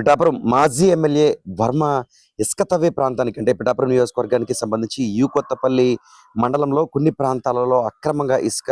పిఠాపురం మాజీ ఎమ్మెల్యే వర్మ ఇసుక తవ్వే ప్రాంతానికి అంటే పిఠాపురం నియోజకవర్గానికి సంబంధించి యు కొత్తపల్లి మండలంలో కొన్ని ప్రాంతాలలో అక్రమంగా ఇసుక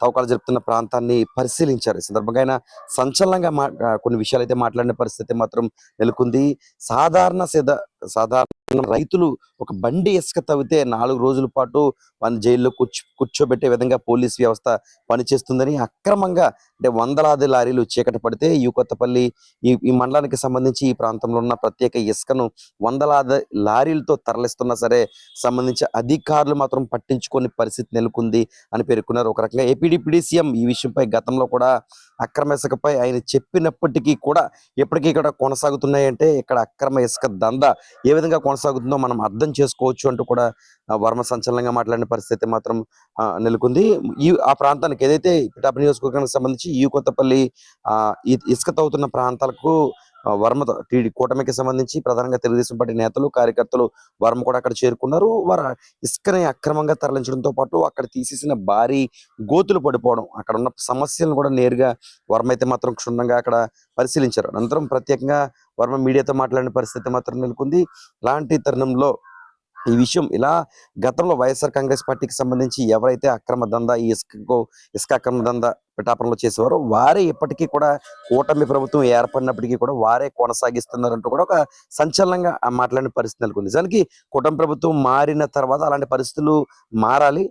తవ్వకాలు జరుపుతున్న ప్రాంతాన్ని పరిశీలించారు. ఈ సందర్భంగా ఆయన సంచలనంగా మా కొన్ని విషయాలు అయితే మాట్లాడిన పరిస్థితి మాత్రం నెలకొంది. సాధారణ సిద్ధ సాధారణ రైతులు ఒక బండి ఇసుక తవ్వితే నాలుగు రోజుల పాటు వాళ్ళని జైల్లో కూర్చో కూర్చోబెట్టే విధంగా పోలీస్ వ్యవస్థ పనిచేస్తుందని అక్రమంగా అంటే వందలాది లారీలు చీకటి పడితే ఈ కొత్తపల్లి ఈ ఈ మండలానికి సంబంధించి ఈ ప్రాంతంలో ఉన్న ప్రత్యేక ఇసుకను వందలాది లారీలతో తరలిస్తున్నా సరే సంబంధించి అధికారులు మాత్రం పట్టించుకొని పరిస్థితి నెలకొంది అని పేర్కొన్నారు. ఒక రకంగా ఏపీడీపీడీ సీఎం ఈ విషయంపై గతంలో కూడా అక్రమ ఇసుకపై ఆయన చెప్పినప్పటికీ కూడా ఎప్పటికీ ఇక్కడ కొనసాగుతున్నాయి అంటే ఇక్కడ అక్రమ ఇసుక దంద ఏ విధంగా కొనసాగుతుందో మనం అర్థం చేసుకోవచ్చు అంటూ కూడా వర్మ సంచలనంగా మాట్లాడిన పరిస్థితి మాత్రం ఆ, నెలకొంది. ఈ ఆ ప్రాంతానికి ఏదైతే పిఠాపు నియోజకవర్గానికి సంబంధించి ఈ కొత్తపల్లి ఆ ఇసుక తవ్వుతున్న ప్రాంతాలకు వర్మతో టీడీ కూటమికి సంబంధించి ప్రధానంగా తెలుగుదేశం పార్టీ నేతలు కార్యకర్తలు వర్మ కూడా అక్కడ చేరుకున్నారు. వారు ఇసుకని అక్రమంగా తరలించడంతో పాటు అక్కడ తీసేసిన భారీ గోతులు పడిపోవడం అక్కడ ఉన్న సమస్యలను కూడా నేరుగా వర్మ అయితే మాత్రం క్షుణ్ణంగా అక్కడ పరిశీలించారు. అనంతరం ప్రత్యేకంగా వర్మ మీడియాతో మాట్లాడిన పరిస్థితి మాత్రం నెలకొంది. ఇలాంటి తరుణంలో ఈ విషయం ఇలా గతంలో వైఎస్ఆర్ కాంగ్రెస్ పార్టీకి సంబంధించి ఎవరైతే అక్రమ దందా ఈ ఇసుకకు ఇసుక అక్రమ దందా పిఠాపురంలో చేసేవారు. వారే ఇప్పటికీ కూడా కూటమి ప్రభుత్వం ఏర్పడినప్పటికీ కూడా వారే కొనసాగిస్తున్నారంటూ కూడా ఒక సంచలనంగా మాట్లాడిన పరిస్థితి నెలకొంది. నిజానికి కూటమి ప్రభుత్వం మారిన తర్వాత అలాంటి పరిస్థితులు మారాలి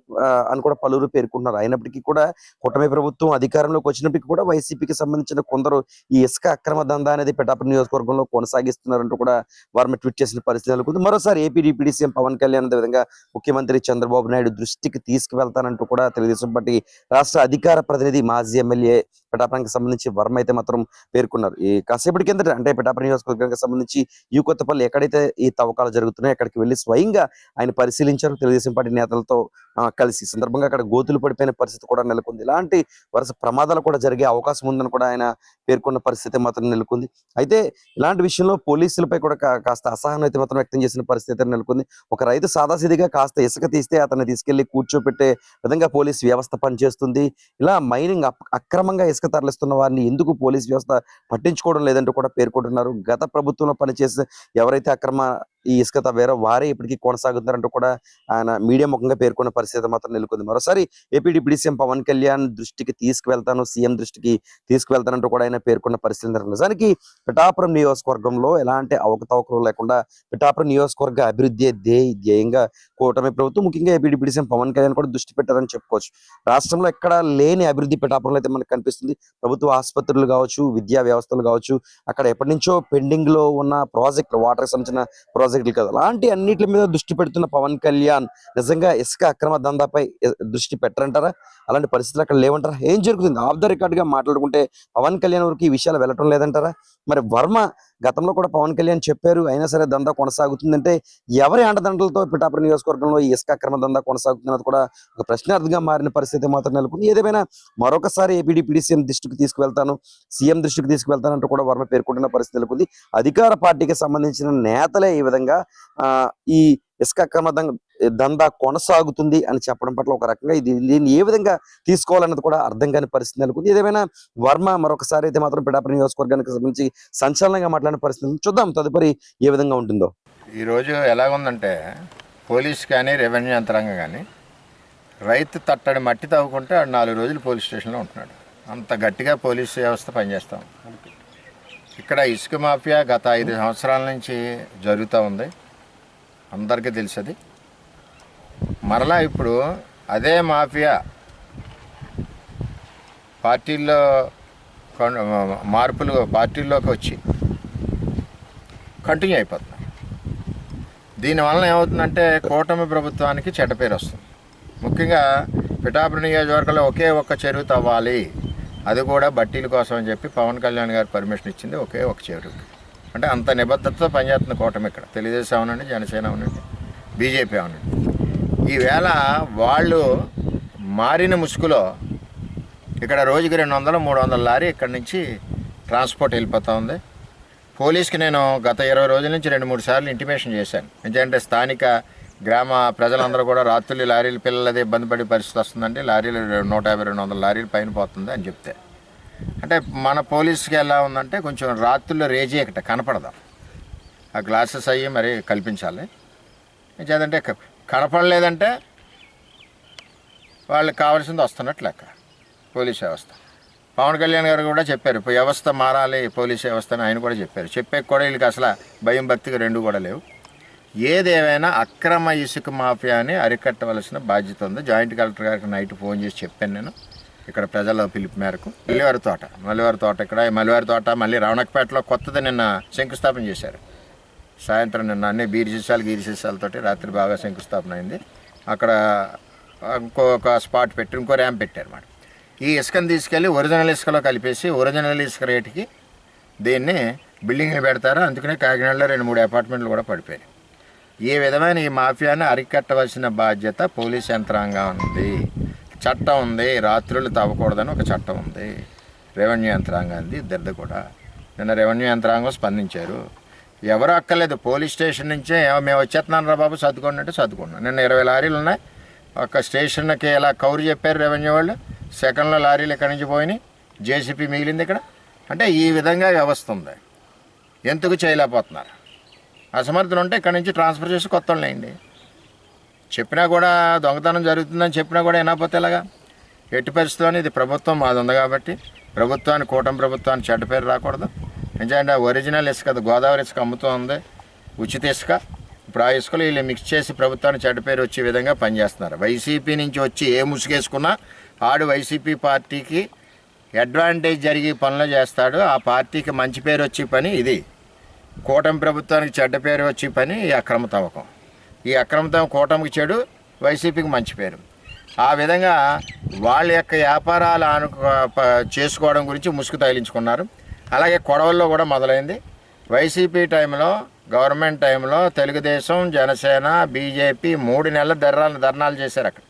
అని కూడా పలువురు పేర్కొంటున్నారు. అయినప్పటికీ కూడా కూటమి ప్రభుత్వం అధికారంలోకి వచ్చినప్పటికీ కూడా వైసీపీకి సంబంధించిన కొందరు ఈ ఇసుక అక్రమ దందా అనేది పిఠాపురం నియోజకవర్గంలో కొనసాగిస్తున్నారంటూ కూడా వారిని ట్వీట్ చేసిన పరిస్థితి నెలకొంది. మరోసారి AP deputy CM Pawan Kalyan విధంగా ముఖ్యమంత్రి చంద్రబాబు నాయుడు దృష్టికి తీసుకువెళ్తానంటూ కూడా తెలుగుదేశం పార్టీ రాష్ట్ర అధికార ప్రతినిధి మాజీ ఎమ్మెల్యే పిఠాపురానికి సంబంధించి వర్మ అయితే మాత్రం పేర్కొన్నారు. ఈ కాసేపటి కిందట అంటే పిఠాపురం నియోజకవర్గానికి సంబంధించి యూ కొత్తపల్లి ఎక్కడైతే ఈ తవ్వకాలు జరుగుతున్నాయో అక్కడికి వెళ్ళి స్వయంగా ఆయన పరిశీలించారు. తెలుగుదేశం పార్టీ నేతలతో కలిసి సందర్భంగా అక్కడ గోతులు పడిపోయిన పరిస్థితి కూడా నెలకొంది. ఇలాంటి వరుస ప్రమాదాలు కూడా జరిగే అవకాశం ఉందని కూడా ఆయన పేర్కొన్న పరిస్థితి మాత్రం నెలకొంది. అయితే ఇలాంటి విషయంలో పోలీసులపై కూడా కాస్త అసహనం అయితే మాత్రం వ్యక్తం చేసిన పరిస్థితి నెలకొంది. ఒక రైతు సాదాసీదిగా కాస్త ఇసుక తీస్తే అతన్ని తీసుకెళ్ళి కూర్చోపెట్టే విధంగా పోలీస్ వ్యవస్థ పనిచేస్తుంది. ఇలా మైనింగ్ అక్రమంగా ఇసుక తరలిస్తున్న వారిని ఎందుకు పోలీస్ వ్యవస్థ పట్టించుకోవడం లేదంటూ కూడా పేర్కొంటున్నారు. గత ప్రభుత్వంలో పనిచేసే ఎవరైతే అక్రమ ఈ ఇసుక తవ్వారో వారే ఇప్పటికీ కొనసాగుతున్నారంటూ కూడా ఆయన మీడియా ముఖంగా పేర్కొన్న పరిస్థితి మాత్రం నెలకొంది. మరోసారి AP deputy CM Pawan Kalyan దృష్టికి తీసుకువెళ్తాను సీఎం దృష్టికి తీసుకువెళ్తానంటూ కూడా ఆయన పేర్కొన్న పరిస్థితి నిజానికి పిఠాపురం నియోజకవర్గంలో ఎలాంటి అవకతవకలు లేకుండా పిఠాపురం నియోజకవర్గ అభివృద్ధి ధ్యేయ ధ్యేయంగా కూటమి ప్రభుత్వం ముఖ్యంగా AP deputy CM Pawan Kalyan కూడా దృష్టి పెట్టారని చెప్పుకోవచ్చు. రాష్ట్రంలో ఎక్కడ లేని అభివృద్ధి పిఠాపురంలో అయితే మనకు కనిపిస్తుంది. ప్రభుత్వ ఆసుపత్రులు కావచ్చు విద్యా వ్యవస్థలు కావచ్చు అక్కడ ఎప్పటి నుంచో పెండింగ్లో ఉన్న ప్రాజెక్టులు వాటర్ సంబంధించిన ప్రాజెక్టులు కదా అలాంటి అన్నిటి మీద దృష్టి పెడుతున్న పవన్ కళ్యాణ్ నిజంగా ఇసుక అక్రమ దందాపై దృష్టి పెట్టరంటారా? అలాంటి పరిస్థితులు అక్కడ లేవంటారా? ఏం జరుగుతుంది? ఆఫ్ ద రికార్డ్గా మాట్లాడుకుంటే పవన్ కళ్యాణ్ వరకు ఈ విషయాలు వెళ్ళటం లేదంటారా? మరి వర్మ గతంలో కూడా పవన్ కళ్యాణ్ చెప్పారు అయినా సరే దందా కొనసాగుతుందంటే ఎవరి అండదండలతో పిఠాపురం నియోజకవర్గంలో ఈ ఇసుక అక్రమ దందా కొనసాగుతున్నది కూడా ఒక ప్రశ్నార్థంగా మారిన పరిస్థితి మాత్రం నెలకొంది. ఏదేమైనా మరొకసారి ఏపీడీపీడీ సీఎం దృష్టికి తీసుకువెళ్తాను సీఎం దృష్టికి తీసుకువెళ్తానంటూ కూడా వర్మ పేర్కొంటున్న పరిస్థితి నెలకొంది. అధికార పార్టీకి సంబంధించిన నేతలే ఈ విధంగా ఆ ఈ ఇసుక అక్రమ దందా కొనసాగుతుంది అని చెప్పడం పట్ల ఒక రకంగా ఇది దీన్ని ఏ విధంగా తీసుకోవాలన్నది కూడా అర్థం కాని పరిస్థితి నెలకొంది. ఏదేమైనా వర్మ మరొకసారి అయితే మాత్రం పిఠాపురం నియోజకవర్గానికి సంబంధించి సంచలనంగా మాట్లాడిన పరిస్థితి చూద్దాం తదుపరి ఏ విధంగా ఉంటుందో. ఈరోజు ఎలాగుందంటే పోలీస్ కానీ రెవెన్యూ యంత్రాంగం కానీ రైతు తట్టడి మట్టి తవ్వుకుంటే ఆడు నాలుగు రోజులు పోలీస్ స్టేషన్లో ఉంటున్నాడు. అంత గట్టిగా పోలీస్ వ్యవస్థ పనిచేస్తాం. ఇక్కడ ఇసుక మాఫియా గత ఐదు సంవత్సరాల నుంచి జరుగుతూ ఉంది. అందరికీ తెలుసది. మరలా ఇప్పుడు అదే మాఫియా పార్టీల్లో మార్పులు పార్టీల్లోకి వచ్చి కంటిన్యూ అయిపోతుంది దీనివలన ఏమవుతుందంటే కూటమి ప్రభుత్వానికి చెడ్డ పేరు వస్తుంది. ముఖ్యంగా పిఠాపురం నియోజకవర్గంలో ఒకే ఒక్క చెరువు తవ్వాలి. అది కూడా బట్టీల కోసం అని చెప్పి పవన్ కళ్యాణ్ గారు పర్మిషన్ ఇచ్చింది ఒకే ఒక చెరువుకి. అంటే అంత నిబద్ధతతో పనిచేస్తున్న కూటమి ఇక్కడ. తెలుగుదేశం అవునండి జనసేన అవునండి బీజేపీ అవునండి. ఈవేళ వాళ్ళు మారిన ముసుగులో ఇక్కడ రోజుకి రెండు వందలు మూడు వందల లారీ ఇక్కడ నుంచి ట్రాన్స్పోర్ట్ వెళ్ళిపోతూ ఉంది. పోలీస్కి నేను గత ఇరవై రోజుల నుంచి రెండు మూడు సార్లు ఇంటిమేషన్ చేశాను. ఎందుకంటే స్థానిక గ్రామ ప్రజలందరూ కూడా రాత్రులు లారీలు పిల్లలది ఇబ్బంది పడే పరిస్థితి వస్తుందండి లారీలు నూట యాభై రెండు వందల లారీలు పైన పోతుంది అని చెప్తే. అంటే మన పోలీస్కి ఎలా ఉందంటే కొంచెం రాత్రుల్లో రేజీ ఎక్కట కనపడదాం? ఆ గ్లాసెస్ అయ్యి మరి కల్పించాలి. చేదంటే కనపడలేదంటే వాళ్ళకి కావాల్సింది వస్తున్నట్లు లెక్క. పోలీస్ వ్యవస్థ. పవన్ కళ్యాణ్ గారు కూడా చెప్పారు ఇప్పుడు వ్యవస్థ మారాలి పోలీస్ వ్యవస్థ అని ఆయన కూడా చెప్పారు. చెప్పే కూడా వీళ్ళకి అసలు భయం భక్తికి రెండు కూడా లేవు. ఏదేమైనా అక్రమ ఇసుక మాఫియాని అరికట్టవలసిన బాధ్యత ఉంది. జాయింట్ కలెక్టర్ గారికి నైట్ ఫోన్ చేసి చెప్పాను నేను. ఇక్కడ ప్రజల పిలుపు మేరకు మల్లివారి తోట. మల్లివారి తోట ఇక్కడ. ఈ మల్లివారి తోట మళ్ళీ రావణకపేటలో కొత్తది నిన్న శంకుస్థాపన చేశారు. సాయంత్రం నిన్న అన్ని బీరి సీసాలు గీరి సీసాలతోటి రాత్రి బాగా శంకుస్థాపన అయింది. అక్కడ ఇంకొక స్పాట్ పెట్టి ఇంకో ర్యాంప్ పెట్టారు అన్నమాట ఈ ఇసుకను తీసుకెళ్ళి ఒరిజినల్ ఇసుకలో కలిపేసి ఒరిజినల్ ఇసుక రేటుకి దీన్ని బిల్డింగ్లు పెడతారు. అందుకనే కాకినాడలో రెండు మూడు అపార్ట్మెంట్లు కూడా పడిపోయాయి. ఈ విధమైన ఈ మాఫియాను అరికట్టవలసిన బాధ్యత పోలీస్ యంత్రాంగం ఉంది. చట్టం ఉంది రాత్రులు తవ్వకూడదని ఒక చట్టం ఉంది. రెవెన్యూ యంత్రాంగాన్ని ఇద్దరిది కూడా. నిన్న రెవెన్యూ యంత్రాంగం స్పందించారు. ఎవరు అక్కర్లేదు పోలీస్ స్టేషన్ నుంచే మేము వచ్చేస్తున్నాను రా బాబు సర్దుకోండి అంటే సర్దుకున్నాం. నిన్న ఇరవై లారీలు ఉన్నాయి. ఒక స్టేషన్కి ఇలా కౌరు చెప్పారు రెవెన్యూ వాళ్ళు. సెకండ్లో లారీలు ఇక్కడి నుంచి పోయినాయి. జేసీపీ మిగిలింది ఇక్కడ. అంటే ఈ విధంగా వ్యవస్థ ఉంది. ఎందుకు చేయలేకపోతున్నారు? అసమర్థులు ఉంటే ఇక్కడి నుంచి ట్రాన్స్ఫర్ చేసి కొత్త వాళ్ళని చెప్పినా కూడా దొంగతనం జరుగుతుందని చెప్పినా కూడా వినకపోతే ఎలాగా ఎట్టి పరిస్థితుల్లో ఇది ప్రభుత్వం మాది ఉంది కాబట్టి ప్రభుత్వాన్ని కూటమి ప్రభుత్వాన్ని చెడ్డ పేరు రాకూడదు. ఎందుకంటే ఒరిజినల్ ఇసుక అది గోదావరి ఇసుక అమ్ముతూ ఉంది ఉచిత ఇసుక ఇప్పుడు ఆ ఇసుకలు వీళ్ళు మిక్స్ చేసి ప్రభుత్వానికి చెడ్డ పేరు వచ్చే విధంగా పనిచేస్తున్నారు. వైసీపీ నుంచి వచ్చి ఏ ముసుగేసుకున్నా ఆడు వైసీపీ పార్టీకి అడ్వాంటేజ్ జరిగి పనులు చేస్తాడు. ఆ పార్టీకి మంచి పేరు వచ్చే పని ఇది. కూటమి ప్రభుత్వానికి చెడ్డ పేరు వచ్చే పని ఈ అక్రమ తవ్వకం. ఈ అక్రమ కూటమికి చెడు వైసీపీకి మంచి పేరు. ఆ విధంగా వాళ్ళ యొక్క వ్యాపారాలు ఆను ప- చేసుకోవడం గురించి ముసుగు తగిలించుకున్నారు. అలాగే కొడవల్లో కూడా మొదలైంది. వైసీపీ టైంలో గవర్నమెంట్ టైంలో తెలుగుదేశం జనసేన బీజేపీ మూడు నెలల ధర్నాలు ధర్నాలు చేశారు అక్కడ.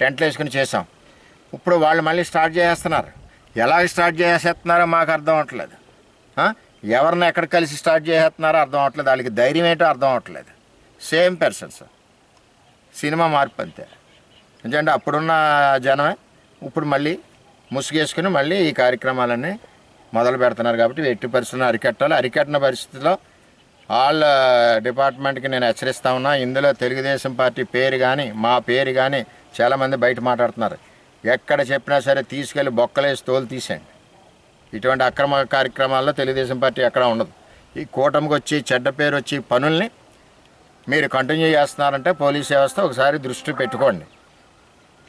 టెంట్లు వేసుకుని చేసాం ఇప్పుడు వాళ్ళు మళ్ళీ స్టార్ట్ చేసేస్తున్నారు. ఎలా స్టార్ట్ చేసేస్తున్నారో మాకు అర్థం అవట్లేదు. ఎవరిని ఎక్కడ కలిసి స్టార్ట్ చేసేస్తున్నారో అర్థం అవట్లేదు. వాళ్ళకి ధైర్యం ఏంటో అర్థం అవట్లేదు. సేమ్ పర్సన్స్ సినిమా మార్పు అంతే. ఎందుకంటే అప్పుడున్న జనమే ఇప్పుడు మళ్ళీ ముసుగేసుకుని మళ్ళీ ఈ కార్యక్రమాలన్నీ మొదలు పెడుతున్నారు కాబట్టి ఎట్టి పరిస్థితులు అరికట్టాలి. అరికట్టిన పరిస్థితిలో వాళ్ళ డిపార్ట్మెంట్కి నేను హెచ్చరిస్తా ఉన్నా ఇందులో తెలుగుదేశం పార్టీ పేరు కానీ మా పేరు కానీ చాలామంది బయట మాట్లాడుతున్నారు. ఎక్కడ చెప్పినా సరే తీసుకెళ్ళి బొక్కలేసి తోలు తీసేయండి. ఇటువంటి అక్రమ కార్యక్రమాల్లో తెలుగుదేశం పార్టీ ఎక్కడ ఉండదు. ఈ కూటమికి వచ్చి చెడ్డ పేరు వచ్చి పనుల్ని మీరు కంటిన్యూ చేస్తున్నారంటే పోలీస్ వ్యవస్థ ఒకసారి దృష్టి పెట్టుకోండి.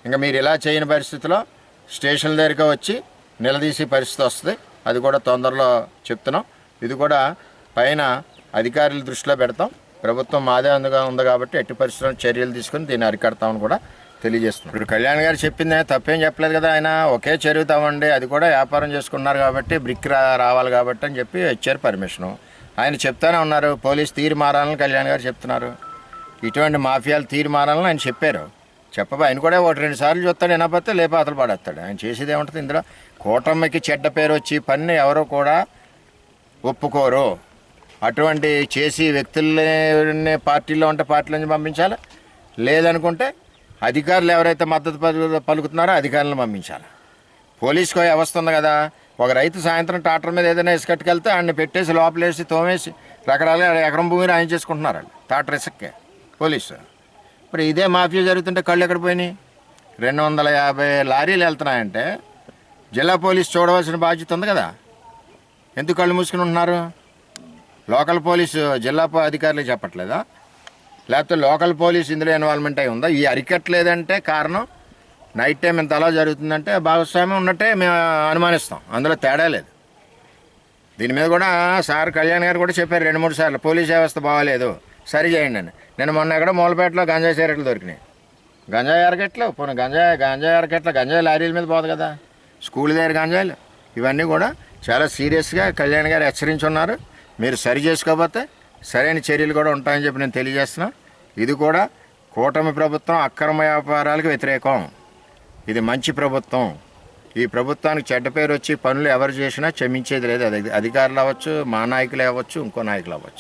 ఇంకా మీరు ఇలా చేయని పరిస్థితిలో స్టేషన్ దగ్గరికి వచ్చి నిలదీసే పరిస్థితి వస్తుంది. అది కూడా తొందరలో చెప్తున్నాం. ఇది కూడా పైన అధికారుల దృష్టిలో పెడతాం. ప్రభుత్వం మాదే అందుగా ఉంది కాబట్టి ఎట్టి పరిస్థితుల్లో చర్యలు తీసుకుని దీన్ని అరికడతామని కూడా తెలియజేస్తున్నాం. ఇప్పుడు కళ్యాణ్ గారు చెప్పింది తప్పేం చెప్పలేదు కదా ఆయన. ఒకే చెరువు అది కూడా వ్యాపారం చేసుకున్నారు కాబట్టి బ్రిక్ రావాలి కాబట్టి అని చెప్పి ఇచ్చారు పర్మిషను. ఆయన చెప్తానే ఉన్నారు. పోలీస్ తీరు మారాలని కళ్యాణ్ గారు చెప్తున్నారు. ఇటువంటి మాఫియాలు తీరు మారాలని ఆయన చెప్పారు. చెప్పబో ఆయన కూడా ఒకటి రెండు సార్లు చూస్తాడు వినకపోతే లేప అతలు పడేస్తాడు. ఆయన చేసేది ఏమంటుంది ఇందులో? కూటమికి చెడ్డ పేరు వచ్చి పని ఎవరో కూడా ఒప్పుకోరు. అటువంటి చేసి వ్యక్తుల్ని పార్టీలో ఉంటే పార్టీల నుంచి పంపించాలి? లేదనుకుంటే అధికారులు ఎవరైతే మద్దతు పలు- పలుకుతున్నారో అధికారులను పంపించాలి? పోలీసుకు వ్యవస్థ ఉంది కదా. ఒక రైతు సాయంత్రం ట్రాక్టర్ మీద ఏదైనా ఇసుకట్టుకెళ్తే ఆయన్ని పెట్టేసి లోపలేసి తోమేసి రకరకాల ఎకరం భూమి రాయించేసుకుంటున్నారు వాళ్ళు. ట్రాక్టర్ ఇసుక్కే. పోలీసు. ఇప్పుడు ఇదే మాఫియా జరుగుతుంటే కళ్ళు ఎక్కడ పోయినాయి? రెండు వందల యాభై లారీలు వెళ్తున్నాయంటే జిల్లా పోలీస్ చూడవలసిన బాధ్యత ఉంది కదా. ఎందుకు కళ్ళు మూసుకుని ఉంటున్నారు? లోకల్ పోలీసు జిల్లా అధికారులు చెప్పట్లేదా? లేకపోతే లోకల్ పోలీస్ ఇందులో ఇన్వాల్వ్మెంట్ అయి ఉందా? ఈ అరికట్లేదంటే కారణం నైట్ టైం ఇంత అలా జరుగుతుందంటే భాగస్వామ్యం ఉన్నట్టే మేము అనుమానిస్తాం. అందులో తేడా లేదు. దీని మీద కూడా సార్ కళ్యాణ్ గారు కూడా చెప్పారు రెండు మూడు సార్లు పోలీస్ వ్యవస్థ బాగాలేదు సరి చేయండి అని. నేను మొన్న ఎక్కడ మూలపేటలో గంజాయి సిగరెట్లు దొరికినాయి. గంజాయి అరకెట్లు పోనీ గంజాయి గంజాయి అరకెట్ల గంజాయి లారీల మీద పోదు కదా. స్కూల్ దగ్గర గంజాయిలు ఇవన్నీ కూడా చాలా సీరియస్గా కళ్యాణ్ గారు హెచ్చరించున్నారు. మీరు సరి చేసుకోకపోతే సరైన చర్యలు కూడా ఉంటాయని చెప్పి నేను తెలియజేస్తున్నా ఇది కూడా కూటమి ప్రభుత్వం అక్రమ వ్యాపారాలకు వ్యతిరేకం. ఇది మంచి ప్రభుత్వం. ఈ ప్రభుత్వానికి చెడ్డ పేరు వచ్చి పనులు ఎవరు చేసినా క్షమించేది లేదు. అది అధికారులు అవ్వచ్చు మా నాయకులు అవ్వచ్చు ఇంకో నాయకులు అవ్వచ్చు.